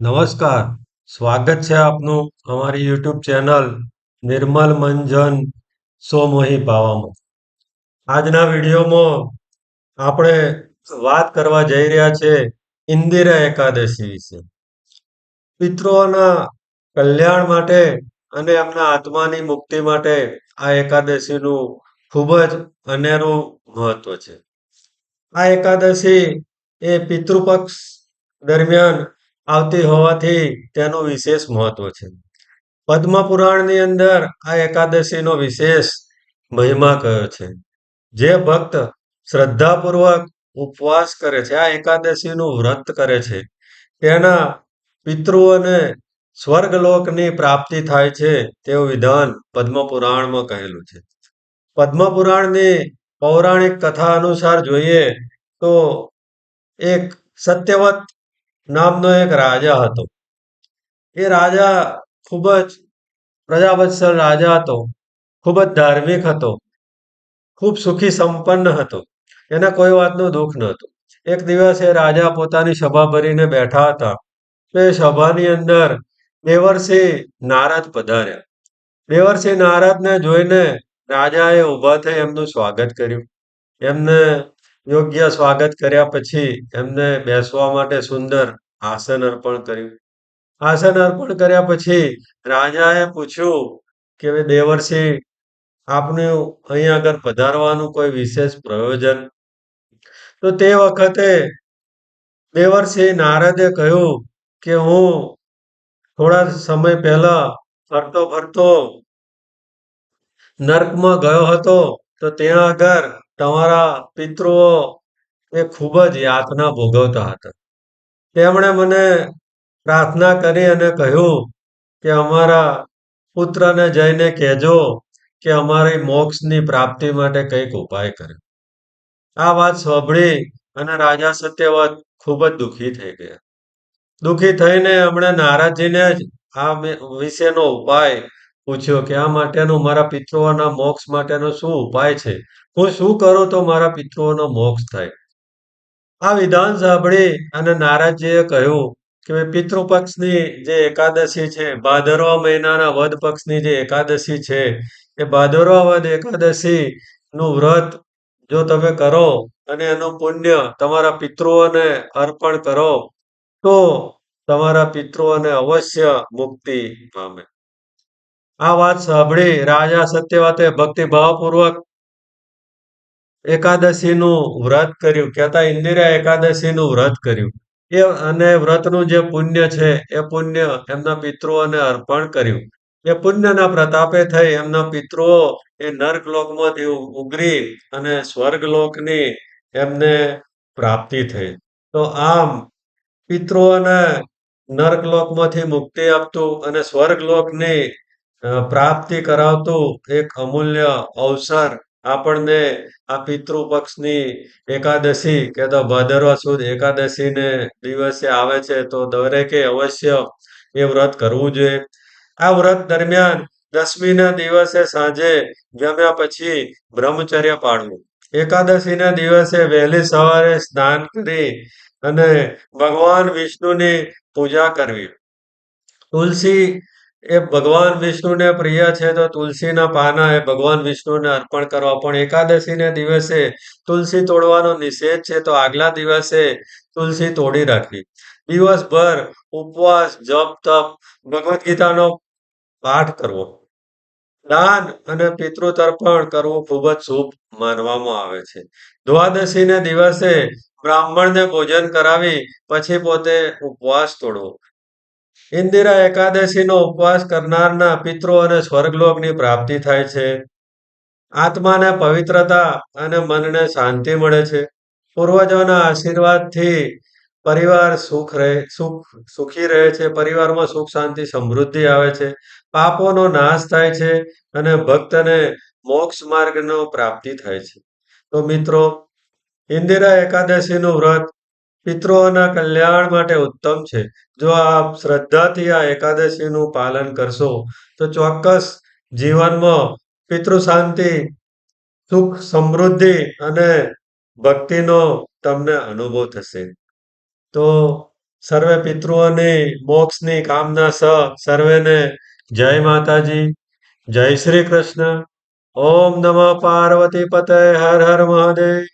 નમસ્કાર. સ્વાગત છે આપનું અમારી યુટ્યુબ ચેનલ નિર્મલ મંજન સોમોહી ભાવામાં. આજના વિડીયોમાં આપણે વાત કરવા જઈ રહ્યા છે ઇન્દિરા એકાદશી વિશે. પિતૃઓના કલ્યાણ માટે અને એમના આત્માની મુક્તિ માટે આ એકાદશીનું ખૂબ જ અનેરું મહત્વ છે. આ એકાદશી એ પિતૃપક્ષ દરમિયાન આવતી હોવાથી તેનું વિશેષ મહત્વ છે. પદ્મ પુરાણની અંદર આ એકાદશીનો વિશેષ મહિમા કયો છે? જે ભક્ત શ્રદ્ધાપૂર્વક ઉપવાસ કરે છે, આ એકાદશીનું વ્રત કરે છે. તેના પિતૃઓને સ્વર્ગલોકની પ્રાપ્તિ થાય છે તેવું વિધાન પદ્મ પુરાણમાં કહેલું છે. પદ્મ પુરાણની પૌરાણિક કથા અનુસાર જોઈએ તો એક સત્યવત નામનો એક રાજા હતો. એ રાજા ખૂબ જ પ્રજાવત્સલ રાજા હતો, ખૂબ જ ધાર્મિક હતો, ખૂબ સુખી સંપન્ન હતો. એને કોઈ વાતનું દુઃખ નહોતું એક દિવસ એ રાજા પોતાની સભા ભરીને બેઠા હતા. તો એ સભાની અંદર દેવરસિંહ નારદ પધાર્યા. દેવરસિંહ નારદને જોઈને રાજાએ ઊભા થઈ એમનું સ્વાગત કર્યું. એમને યોગ્ય સ્વાગત કર્યા પછી એમને બેસવા માટે સુંદર આસન અર્પણ કર્યું. આસન અર્પણ કર્યા પછી રાજાએ પૂછ્યું કે "હવે દેવર્ષિ, આપનું અહીં આગળ પધારવાનું કોઈ વિશેષ પ્રયોજન? તો તે વખતે દેવર્ષિ નારદે કહ્યું કે હું થોડા સમય પહેલા ફરતો ફરતો નર્કમાં ગયો હતો, તો ત્યાં આગળ તમારા પિતૃઓ એ ખૂબ જ યાતના ભોગવતા હતા. તેમણે મને પ્રાર્થના કરી અને કહ્યું કે અમારા પુત્રને જઈને કહેજો કે અમારી મોક્ષની પ્રાપ્તિ માટે કંઈક ઉપાય કરે. આ વાત સાંભળી અને રાજા સત્યવત ખૂબ જ દુઃખી થઈ ગયા. દુઃખી થઈને એમણે નારાજીને જ આ વિશેનો ઉપાય પૂછ્યો કે આ માટેનો મારા પિતૃઓના મોક્ષ માટેનો શું ઉપાય છે? હું શું કરું તો મારા પિતૃઓનો મોક્ષ થાય. આ વિધાન સાંભળી અને નારાજજીએ કહ્યું કે ભાઈ પિતૃપક્ષની જે એકાદશી છે, ભાદરવા મહિનાના વદ પક્ષની જે એકાદશી છે, એ ભાદરવા વદ એકાદશી નું વ્રત જો તમે કરો અને એનું પુણ્ય તમારા પિતૃઓને અર્પણ કરો, તો તમારા પિતૃઓને અવશ્ય મુક્તિ પામે. આ વાત સાંભળી રાજા સત્યવાતે ભક્તિભાવપૂર્વક એકાદશીનું વ્રત કર્યું. કહેતા ઇન્દિરા એકાદશીનું વ્રત કર્યું. એ અને વ્રતનું જે પુણ્ય છે, એ પુણ્ય એમના પિતૃઓને અર્પણ કર્યું. એ પુણ્યના પ્રતાપે થઈ એમના પિતૃઓ એ નર્ક લોકમાંથી ઉગરી અને સ્વર્ગ લોકની એમને પ્રાપ્તિ થઈ. તો આમ પિતૃઓને નર્ક લોકમાંથી મુક્તિ આપતું અને સ્વર્ગ લોકની પ્રાપ્તિ કરાવતું એક અમૂલ્ય અવસર આપણને આ પિતૃપક્ષની એકાદશી કે તો ભાદરવા સુદ એકાદશીને દિવસે આવે છે, તો દરેકે અવશ્ય એ વ્રત કરવું જોઈએ. આ વ્રત દરમિયાન દસમીના દિવસે સાંજે જમ્યા પછી બ્રહ્મચર્ય પાળવું. એકાદશીના દિવસે વહેલી સવારે સ્નાન કરી અને ભગવાન વિષ્ણુની પૂજા કરવી. તુલસી એ ભગવાન વિષ્ણુને પ્રિય છે તો તુલસીના પાના એ ભગવાન વિષ્ણુને અર્પણ કરવા. પણ એકાદશીને દિવસે તુલસી તોડવાનો નિષેધ છે તો આગલા દિવસે તુલસી તોડી રાખવી. દિવસભર ઉપવાસ, જપ, તપ, ભગવદ્ ગીતાનો પાઠ કરવો. દાન અને પિતૃતર્પણ કરવું ખૂબ જ શુભ માનવામાં આવે છે. દ્વાદશીને દિવસે બ્રાહ્મણને ભોજન કરાવી, પછી પોતે ઉપવાસ તોડવો. ઇન્દિરા એકાદશીનો ઉપવાસ કરનારના પિતૃ અને સ્વર્ગલોકની પ્રાપ્તિ થાય છે. આત્માને પવિત્રતા અને મનને શાંતિ મળે છે. પૂર્વજોના આશીર્વાદથી પરિવાર સુખ રહે, સુખ, સુખી રહે છે. પરિવારમાં સુખ, શાંતિ, સમૃદ્ધિ આવે છે. પાપોનો નાશ થાય છે અને ભક્તને મોક્ષ માર્ગનો પ્રાપ્તિ થાય છે. તો મિત્રો, ઇન્દિરા એકાદશીનું વ્રત પિતૃઓના કલ્યાણ માટે ઉત્તમ છે. જો આપ શ્રદ્ધાથી આ એકાદશીનું પાલન કરશો, તો ચોક્કસ જીવનમાં પિતૃ શાંતિ સુખ સમૃદ્ધિ અને ભક્તિનો તમને અનુભવ થશે. તો સર્વે પિતૃઓની મોક્ષની કામના સહ સર્વેને જય માતાજી, જય શ્રી કૃષ્ણ. ઓમ નમઃ પાર્વતી પતે હર હર મહાદેવ.